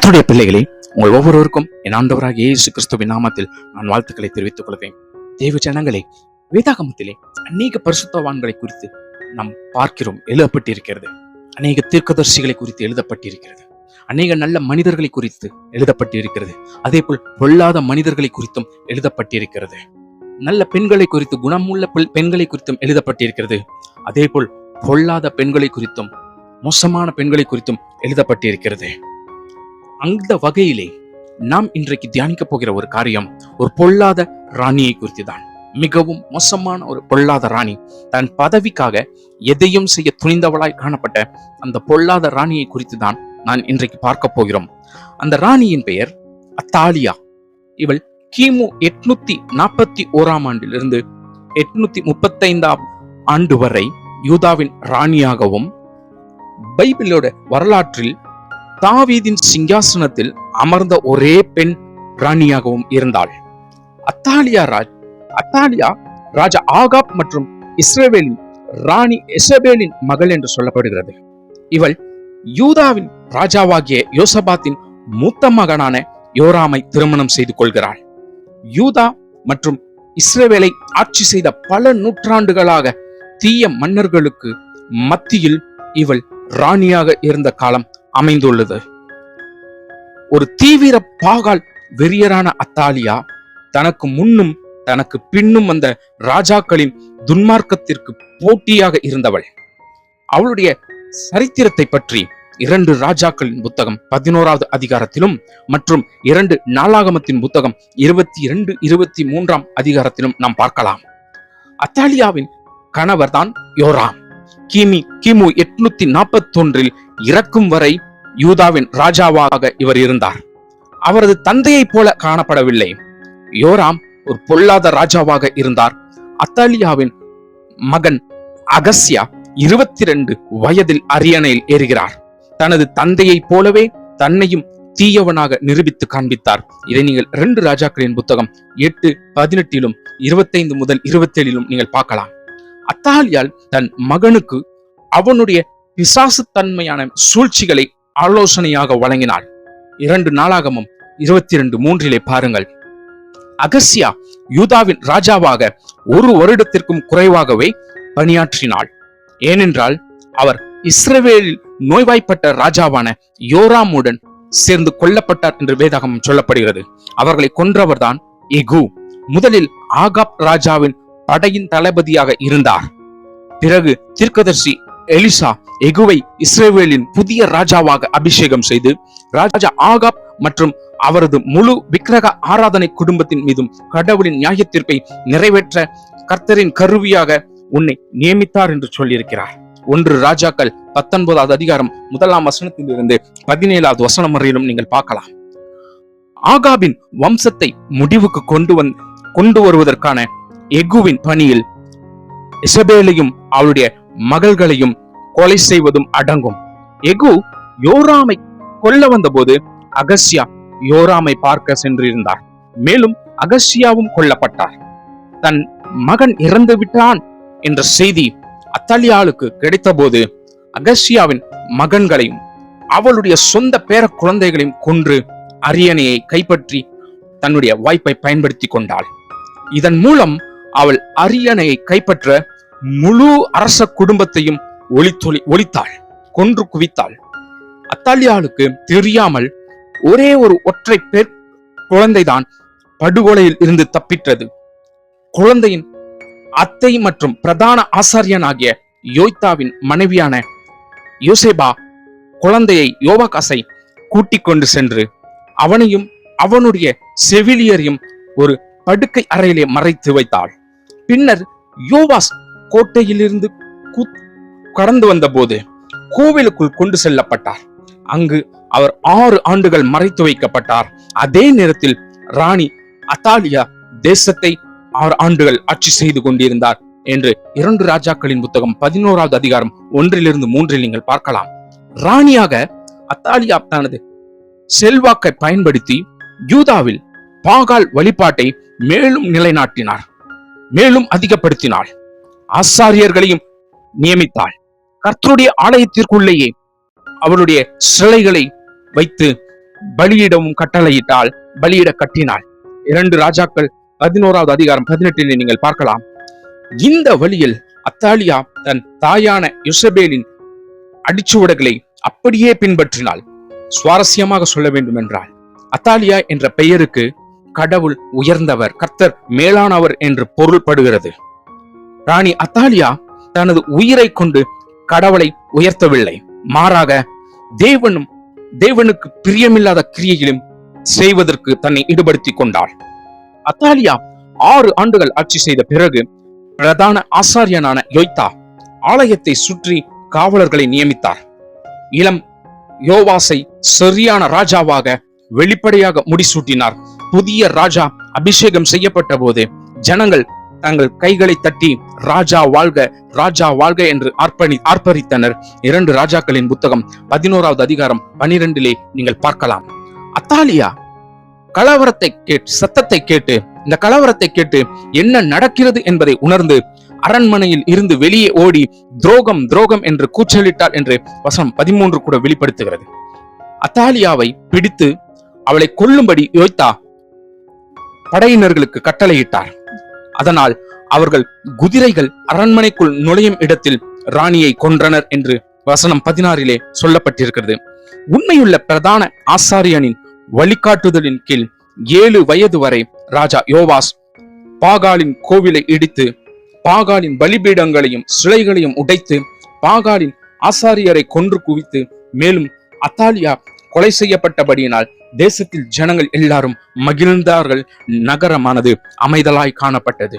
கர்த்தருடைய பிள்ளைகளே உங்கள் ஒவ்வொருவருக்கும் என் ஆண்டவராக இயேசு கிறிஸ்துவின் நாமத்தில் நான் வாழ்த்துக்களை தெரிவித்துக் கொள்வேன். தேவ ஜனங்களே வேதாகமத்திலே அநேக பரிசுத்தவான்களை குறித்து நாம் பார்க்கிறோம் எழுதப்பட்டிருக்கிறது. அநேக தீர்க்கதர்சிகளை குறித்து எழுதப்பட்டிருக்கிறது. அநேக நல்ல மனிதர்களை குறித்து எழுதப்பட்டிருக்கிறது. அதே போல் பொல்லாத மனிதர்களை குறித்தும் எழுதப்பட்டிருக்கிறது. நல்ல பெண்களை குறித்து குணமுள்ள பெண்- பெண்களை குறித்தும் எழுதப்பட்டிருக்கிறது. அதே போல் பொல்லாத பெண்களை குறித்தும் மோசமான பெண்களை குறித்தும் எழுதப்பட்டிருக்கிறது. அந்த வகையிலே நாம் இன்றைக்கு தியானிக்க போகிற ஒரு காரியம் ஒரு பொல்லாத ராணியை குறித்து தான் மிகவும் மோசமான ஒரு பொல்லாத ராணி. தன் பதவிக்காக எதையும் செய்ய துணிந்தவளாய் காணப்பட்ட அந்த பொல்லாத ராணியை குறித்து தான் நான் இன்றைக்கு பார்க்க போகிறோம். அந்த ராணியின் பெயர் அத்தாலியா. இவள் கிமு எட்நூத்தி நாற்பத்தி ஓராம் ஆண்டிலிருந்து எட்நூத்தி முப்பத்தைந்தாம் ஆண்டு வரை யூதாவின் ராணியாகவும் பைபிளோட வரலாற்றில் தாவீதின் சிங்காசனத்தில் அமர்ந்த ஒரே பெண் ராணியாகவும் இருந்தாள். அத்தாலியா ராஜ் அத்தாலியா ராஜா ஆகாப் மற்றும் இஸ்ரேவேலின் ராணி எசபேலின் மகள் என்று சொல்லப்படுகிறது. இவள் யூதாவின் ராஜாவாகிய யோசபாத்தின் மூத்த மகனான யோராமை திருமணம் செய்து கொள்கிறாள். யூதா மற்றும் இஸ்ரேவேலை ஆட்சி செய்த பல நூற்றாண்டுகளாக தீய மன்னர்களுக்கு மத்தியில் இவள் ராணியாக இருந்த காலம் அமைந்துள்ளது. ஒரு தீவிர பாகால் வெறியரான அத்தாலியா தனக்கு முன்னும் தனக்கு பின்னும் வந்த ராஜாக்களின் துன்மார்க்கத்திற்கு போட்டியாக இருந்தவள். அவளுடைய சரித்திரத்தை பற்றி இரண்டு ராஜாக்களின் புத்தகம் பதினோராவது அதிகாரத்திலும் மற்றும் இரண்டு நாளாகமத்தின் புத்தகம் இருபத்தி இரண்டு இருபத்தி மூன்றாம் அதிகாரத்திலும் நாம் பார்க்கலாம். அத்தாலியாவின் கணவர்தான் யோராம். கிமி கிமு எட்நூத்தி நாற்பத்தொன்றில் இறக்கும் வரை யூதாவின் ராஜாவாக இவர் இருந்தார். அவரது தந்தையைப் போல காணப்படவில்லை. யோராம் ஒரு பொல்லாத ராஜாவாக இருந்தார். அத்தாலியாவின் மகன் அகஸ்யா இருபத்தி ரெண்டு வயதில் அரியணையில் ஏறுகிறார். தனது தந்தையைப் போலவே தன்னையும் தீயவனாக நிரூபித்து காண்பித்தார். இதை நீங்கள் இரண்டு ராஜாக்களின் புத்தகம் எட்டு பதினெட்டிலும் இருபத்தைந்து முதல் இருபத்தேழிலும் நீங்கள் பார்க்கலாம். அத்தாலியால் தன் மகனுக்கு அவனுடைய பிசாசுத்தன்மையான சூழ்ச்சிகளை ஆலோசனையாக வழங்கினாள். இரண்டு நாளாகமும் இருபத்தி இரண்டு மூன்றிலே பாருங்கள். அகசியா யூதாவின் ராஜாவாக ஒரு வருடத்திற்கும் குறைவாகவே பணியாற்றினாள். ஏனென்றால் அவர் இஸ்ரேவேலில் நோய்வாய்ப்பட்ட ராஜாவான யோராமுடன் சேர்ந்து கொல்லப்பட்டார் என்று வேதாகம் சொல்லப்படுகிறது. அவர்களை கொன்றவர்தான் எகு முதலில் ஆகாப் ராஜாவின் படையின் தளபதியாக இருந்தார். பிறகு தீர்க்கதர்சி எலிசா எகுவை இஸ்ரேவேலின் புதிய ராஜாவாக அபிஷேகம் செய்து ராஜா ஆகாப் மற்றும் அவரது முழு விக்கிரக ஆராதனை குடும்பத்தின் மீதும் கடவுளின் நியாய தீர்ப்பை நிறைவேற்ற கர்த்தரின் கருவியாக உன்னை நியமித்தார் என்று சொல்லியிருக்கிறார். ஒன்று ராஜாக்கள் பத்தொன்பதாவது அதிகாரம் முதலாம் வசனத்திலிருந்து பதினேழாவது வசனம் வரையிலும் நீங்கள் பார்க்கலாம். ஆகாபின் வம்சத்தை முடிவுக்கு கொண்டு வந் கொண்டு வருவதற்கான எகுவின் பணியில் இசபேலையும் அவளுடைய மகள்களையும் கொலை செய்வதும் அடங்கும். எகு யோராமை கொல்ல வந்தபோது அகஸ்யா யோராமை பார்க்க சென்றிருந்தார். மேலும் அகஸ்யாவும் கொல்லப்பட்டார். தன் மகன் இறந்து விட்டான் என்ற செய்தி அத்தாலியாளுக்கு கிடைத்தபோது அகஸ்யாவின் மகன்களையும் அவளுடைய சொந்த பேர குழந்தைகளையும் கொன்று அரியணையை கைப்பற்றி தன்னுடைய வாய்ப்பை பயன்படுத்தி கொண்டாள். இதன் மூலம் அவள் அரியணையை கைப்பற்ற முழு அரச குடும்பத்தையும் ஒளித்தொளி ஒழித்தாள் கொன்று குவித்தாள். அத்தாலியாளுக்கு தெரியாமல் ஒரே ஒரு ஒற்றை பேர் குழந்தைதான் படுகொலையில் இருந்து தப்பிற்றது. குழந்தையின் அத்தை மற்றும் பிரதான ஆசாரியனாகிய யோய்தாவின் மனைவியான யோசேபா குழந்தையை யோவாகாசை கூட்டிக் கொண்டு சென்று அவனையும் அவனுடைய செவிலியரையும் ஒரு படுக்கை அறையிலே மறைத்து வைத்தாள். பின்னர் யோவாஸ் கோட்டையிலிருந்து கடந்து வந்தபோது கோவிலுக்குள் கொண்டு செல்லப்பட்டார். அங்கு அவர் ஆறு ஆண்டுகள் மறைத்து வைக்கப்பட்டார். அதே நேரத்தில் ராணி அத்தாலியா தேசத்தை ஆறு ஆண்டுகள் ஆட்சி செய்து கொண்டிருந்தார் என்று இரண்டு ராஜாக்களின் புத்தகம் பதினோராவது அதிகாரம் ஒன்றிலிருந்து மூன்றில் நீங்கள் பார்க்கலாம். ராணியாக அத்தாலியா தனது செல்வாக்கை பயன்படுத்தி யூதாவில் பாகால் வழிபாட்டை மேலும் நிலைநாட்டினார். மேலும் அதிகப்படுத்தினாள். ஆசாரியர்களையும் நியமித்தாள். கர்த்தருடைய ஆலயத்திற்குள்ளேயே அவளுடைய சிலைகளை வைத்து பலியிடவும் கட்டளையிட்டால் பலியிட கட்டினாள். இரண்டு ராஜாக்கள் பதினோராவது அதிகாரம் பதினெட்டிலே நீங்கள் பார்க்கலாம். இந்த வழியில் அத்தாலியா தன் தாயான யுசபேலின் அடிச்சுவடுகளை அப்படியே பின்பற்றினாள். சுவாரஸ்யமாக சொல்ல வேண்டும் என்றால் அத்தாலியா என்ற பெயருக்கு கடவுள் உயர்ந்தவர் கர்த்தர் மேலானவர் என்று பொருள்படுகிறது. ராணி அத்தாலியா தனது உயிரை கொண்டு கடவுளை உயர்த்தவில்லை. மாறாக தேவனும் தேவனுக்கு பிரியமில்லாத கிரியையிலும் செய்வதற்கு தன்னை ஈடுபடுத்திக் கொண்டாள். அத்தாலியா ஆறு ஆண்டுகள் ஆட்சி செய்த பிறகு பிரதான ஆசாரியனான யோய்தா ஆலயத்தை சுற்றி காவலர்களை நியமித்தார். இளம் யோவாசை சரியான ராஜாவாக வெளிப்படையாக முடிசூட்டினார். புதிய ராஜா அபிஷேகம் செய்யப்பட்ட போது ஜனங்கள் தங்கள் கைகளை தட்டி ராஜா வாழ்க ராஜா வாழ்க என்று ஆர்ப்பணி ஆர்ப்பரித்தனர் இரண்டு ராஜாக்களின் புத்தகம் பதினோராவது அதிகாரம் பனிரெண்டிலே நீங்கள் பார்க்கலாம். அத்தாலியா கலவரத்தை கேட்டு சத்தத்தை கேட்டு இந்த கலவரத்தை கேட்டு என்ன நடக்கிறது என்பதை உணர்ந்து அரண்மனையில் இருந்து வெளியே ஓடி துரோகம் துரோகம் என்று கூச்சலிட்டார் என்று வசனம் பதிமூன்று கூட வெளிப்படுத்துகிறது. அத்தாலியாவை பிடித்து அவளை கொல்லும்படி யோய்த்தா படையினர்களுக்கு கட்டளையிட்டார். அதனால் அவர்கள் குதிரைகள் அரண்மனைக்குள் நுழையும் இடத்தில் ராணியை கொன்றனர் என்று வசனம் பதினாறிலே சொல்லப்பட்டிருக்கிறது. உண்மையுள்ள பிரதான ஆசாரியனின் வழிகாட்டுதலின் கீழ் ஏழு வயது வரை ராஜா யோவாஸ் பாகாலின் கோவிலை இடித்து பாகாலின் பலிபீடங்களையும் சிலைகளையும் உடைத்து பாகாலின் ஆசாரியரை கொன்று குவித்து மேலும் அத்தாலியா கொலை செய்யப்பட்டபடியினால் தேசத்தில் ஜனங்கள் எல்லாரும் மகிழ்ந்தார்கள். நகரமானது அமைதலாய் காணப்பட்டது.